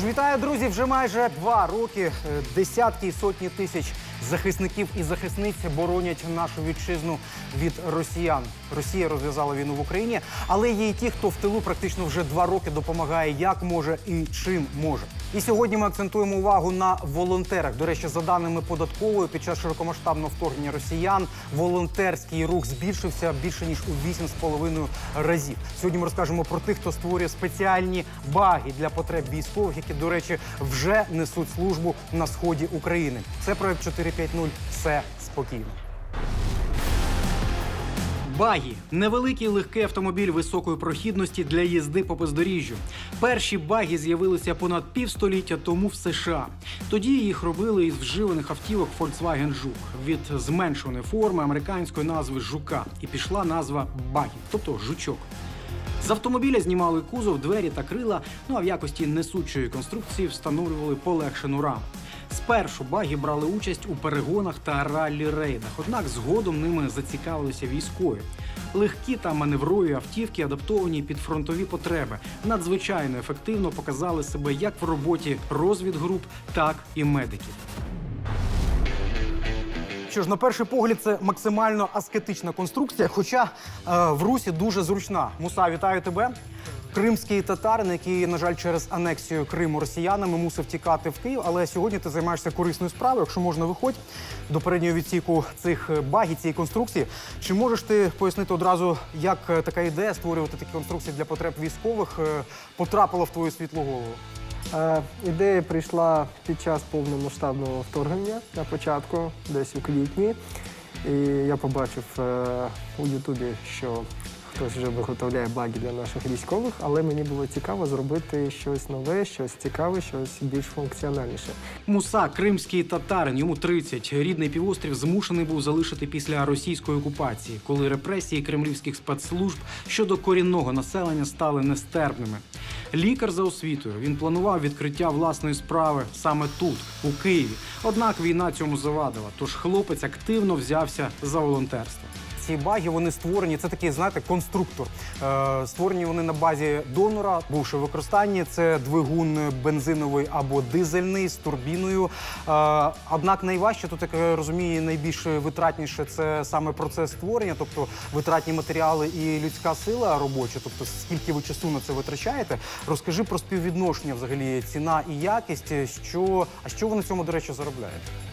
ж, вітаю, друзі! Вже майже два роки е, десятки і сотні тисяч захисників і захисниць боронять нашу вітчизну від росіян. Росія розв'язала війну в Україні, але є й ті, хто в тилу практично вже два роки допомагає, як може і чим може. І сьогодні ми акцентуємо увагу на волонтерах. До речі, за даними податкової, під час широкомасштабного вторгнення росіян волонтерський рух збільшився більше ніж у 8,5 разів. Сьогодні ми розкажемо про тих, хто створює спеціальні баги для потреб військових, які, до речі, вже несуть службу на сході України. Це проект 450. Все спокійно. Багі невеликий легкий автомобіль високої прохідності для їзди по бездоріжжю. Перші багі з'явилися понад півстоліття тому в США. Тоді їх робили із вживаних автівок Volkswagen Жук від зменшеної форми американської назви жука, і пішла назва багі, тобто жучок. З автомобіля знімали кузов, двері та крила. Ну а в якості несучої конструкції встановлювали полегшену раму. Спершу багі брали участь у перегонах та раллі-рейдах, однак згодом ними зацікавилися військові. Легкі та маневрові автівки, адаптовані під фронтові потреби, надзвичайно ефективно показали себе як в роботі розвідгруп, так і медиків. Що ж, на перший погляд, це максимально аскетична конструкція, хоча е, в русі дуже зручна. Муса, вітаю тебе. Кримський татарин, який, на жаль, через анексію Криму росіянами мусив тікати в Київ. Але сьогодні ти займаєшся корисною справою. Якщо можна, виходь до переднього відсіку цих е, багів, цієї конструкції. Чи можеш ти пояснити одразу, як е, така ідея створювати такі конструкції для потреб військових е, потрапила в твою світлу голову? Е, Ідея прийшла під час повномасштабного вторгнення на початку, десь у квітні. І я побачив е, у Ютубі, що хтось вже виготовляє баги для наших військових, але мені було цікаво зробити щось нове, щось цікаве, щось більш функціональніше. Муса, кримський татарин, йому 30. Рідний півострів змушений був залишити після російської окупації, коли репресії кремлівських спецслужб щодо корінного населення стали нестерпними. Лікар за освітою він планував відкриття власної справи саме тут, у Києві. Однак війна цьому завадила. Тож хлопець активно взявся за волонтерство. Ці баги вони створені. Це такий, знаєте, конструктор. Е, створені вони на базі донора, бувши в використанні. Це двигун бензиновий або дизельний з турбіною. Е, однак найважче тут, як я розумію, найбільш витратніше це саме процес створення, тобто витратні матеріали і людська сила робоча. Тобто, скільки ви часу на це витрачаєте. Розкажи про співвідношення взагалі ціна і якість. Що а що ви на цьому, до речі, заробляєте?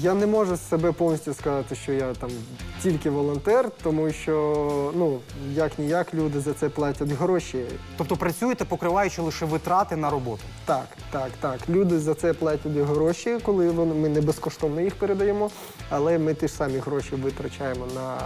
Я не можу себе повністю сказати, що я там тільки волонтер, тому що ну як ніяк люди за це платять гроші. Тобто працюєте, покриваючи лише витрати на роботу. Так, так, так. Люди за це платять гроші, коли вони ми не безкоштовно їх передаємо, але ми ті ж самі гроші витрачаємо на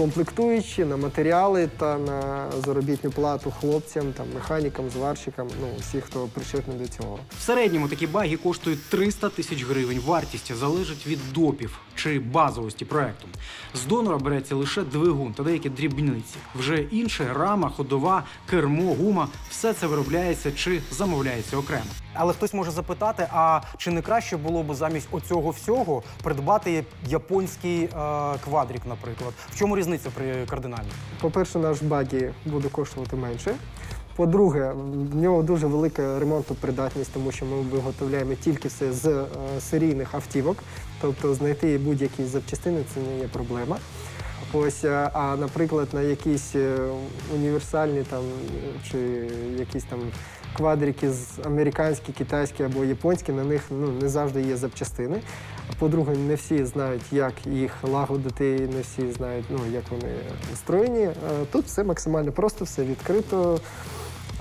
комплектуючі, на матеріали та на заробітну плату хлопцям, там, механікам, зварщикам, ну всі, хто причетний до цього. В середньому такі баги коштують 300 тисяч гривень. Вартість залежить від допів чи базовості проекту. З донора береться лише двигун та деякі дрібниці. Вже інше рама, ходова, кермо, гума все це виробляється чи замовляється окремо. Але хтось може запитати: а чи не краще було б замість оцього всього придбати японський е, квадрік, наприклад? В чому різниця при кардинальній? По-перше, наш багі буде коштувати менше. По-друге, в нього дуже велика ремонтна придатність, тому що ми виготовляємо тільки все з е, серійних автівок, тобто знайти будь-які запчастини це не є проблема. Ось, е, а наприклад, на якісь е, універсальні там чи якісь там квадрики з американські, китайські або японські, на них ну, не завжди є запчастини. По-друге, не всі знають, як їх лагодити, не всі знають, ну, як вони устроєні. Е, Тут все максимально просто, все відкрито.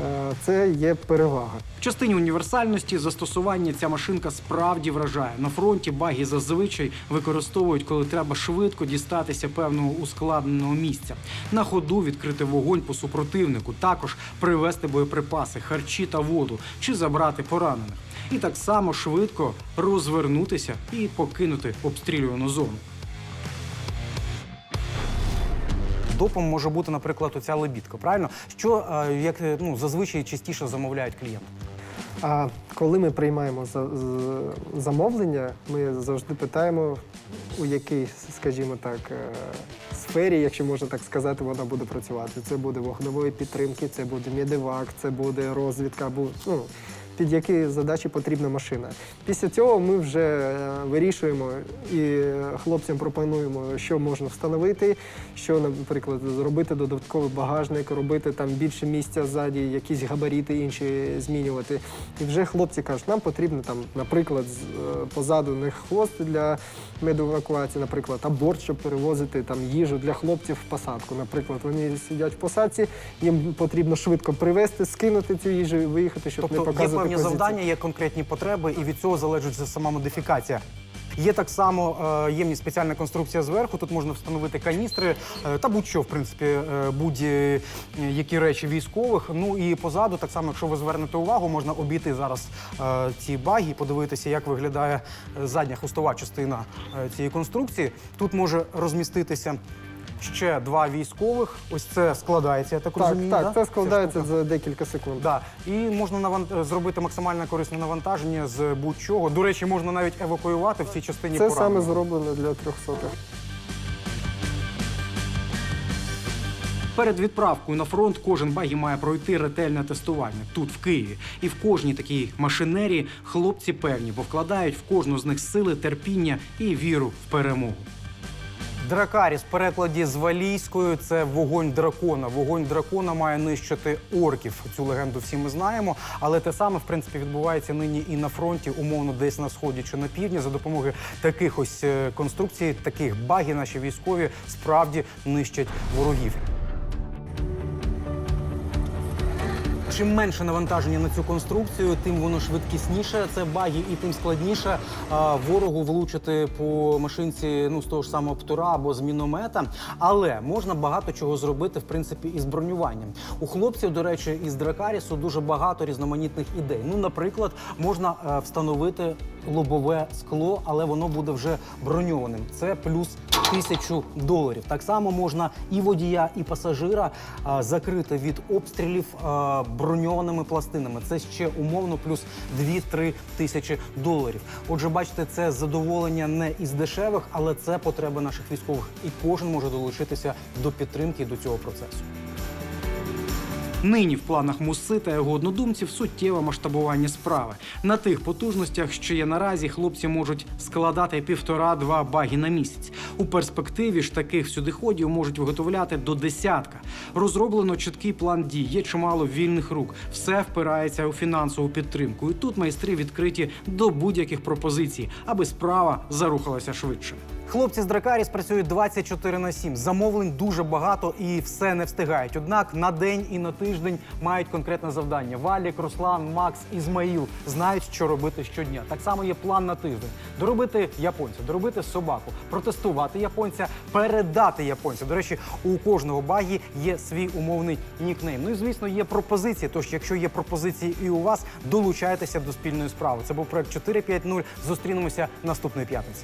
Е, Це є перевага. В частині універсальності застосування ця машинка справді вражає. На фронті баги зазвичай використовують, коли треба швидко дістатися певного ускладненого місця. На ходу відкрити вогонь по супротивнику, також привезти боєприпаси, харчі та воду чи забрати поранених. І так само швидко розвернутися і покинути обстрілювану зону. Допом може бути, наприклад, оця лебідка. Правильно, що е, як е, ну зазвичай частіше замовляють клієнти. А коли ми приймаємо за- з- замовлення, ми завжди питаємо, у якій, скажімо так, е, сфері, якщо можна так сказати, вона буде працювати. Це буде вогневої підтримки, це буде медивак, це буде розвідка, або ну, під які задачі потрібна машина. Після цього ми вже е, вирішуємо і хлопцям пропонуємо, що можна встановити, що, наприклад, зробити додатковий багажник, робити там більше місця ззаді, якісь габаріти інші змінювати. І вже хлопці кажуть, нам потрібно там, наприклад, е, позаду них хвост для медоевакуації, наприклад, а борт, щоб перевозити там їжу для хлопців в посадку. Наприклад, вони сидять в посадці, їм потрібно швидко привезти, скинути цю їжу і виїхати, щоб не Тобто є показувати позицію. завдання, є конкретні потреби, і від цього залежить сама модифікація. Є так само е, ємність спеціальна конструкція зверху. Тут можна встановити каністри е, та будь-що, в принципі, е, будь-які речі військових. Ну і позаду, так само, якщо ви звернете увагу, можна обійти зараз ці баги, подивитися, як виглядає задня хвостова частина цієї конструкції. Тут може розміститися ще два військових. Ось це складається, я так, Так, розумію. так, да? це складається за декілька секунд. Да. І можна наван- зробити максимально корисне навантаження з будь-чого. До речі, можна навіть евакуювати в цій частині Це поранених. саме зроблено для трьохсотих. Перед відправкою на фронт кожен багі має пройти ретельне тестування тут, в Києві. І в кожній такій машинерії хлопці певні, бо вкладають в кожну з них сили, терпіння і віру в перемогу. Дракаріс в перекладі з валійською це вогонь дракона. Вогонь дракона має нищити орків. Цю легенду всі ми знаємо. Але те саме в принципі відбувається нині і на фронті, умовно, десь на сході чи на півдні. За допомогою таких ось е, конструкцій, таких багів наші військові справді нищать ворогів. Чим менше навантаження на цю конструкцію, тим воно швидкісніше. Це багі, і тим складніше а, ворогу влучити по машинці ну з того ж самого птура або з міномета. Але можна багато чого зробити в принципі із бронюванням. У хлопців, до речі, із Дракарісу дуже багато різноманітних ідей. Ну, наприклад, можна а, встановити лобове скло, але воно буде вже броньованим. Це плюс тисячу доларів. Так само можна і водія, і пасажира а, закрити від обстрілів а, броньованими пластинами. Це ще умовно плюс 2-3 тисячі доларів. Отже, бачите, це задоволення не із дешевих, але це потреби наших військових, і кожен може долучитися до підтримки до цього процесу. Нині в планах Муси та його однодумців суттєве масштабування справи. На тих потужностях, що є наразі, хлопці можуть складати півтора-два баги на місяць. У перспективі ж таких сюдиходів можуть виготовляти до десятка. Розроблено чіткий план дій, є чимало вільних рук. Все впирається у фінансову підтримку. І тут майстри відкриті до будь-яких пропозицій, аби справа зарухалася швидше. Хлопці з Дракаріс працюють 24 на 7. Замовлень дуже багато і все не встигають. Однак на день і на тиждень мають конкретне завдання. Валік, Руслан, Макс, Ізмаїл знають, що робити щодня. Так само є план на тиждень: доробити японця, доробити собаку, протестувати японця, передати японця. До речі, у кожного багі є свій умовний нікнейм. Ну і звісно, є пропозиції. Тож, якщо є пропозиції і у вас, долучайтеся до спільної справи. Це був проект 450. Зустрінемося наступної п'ятниці.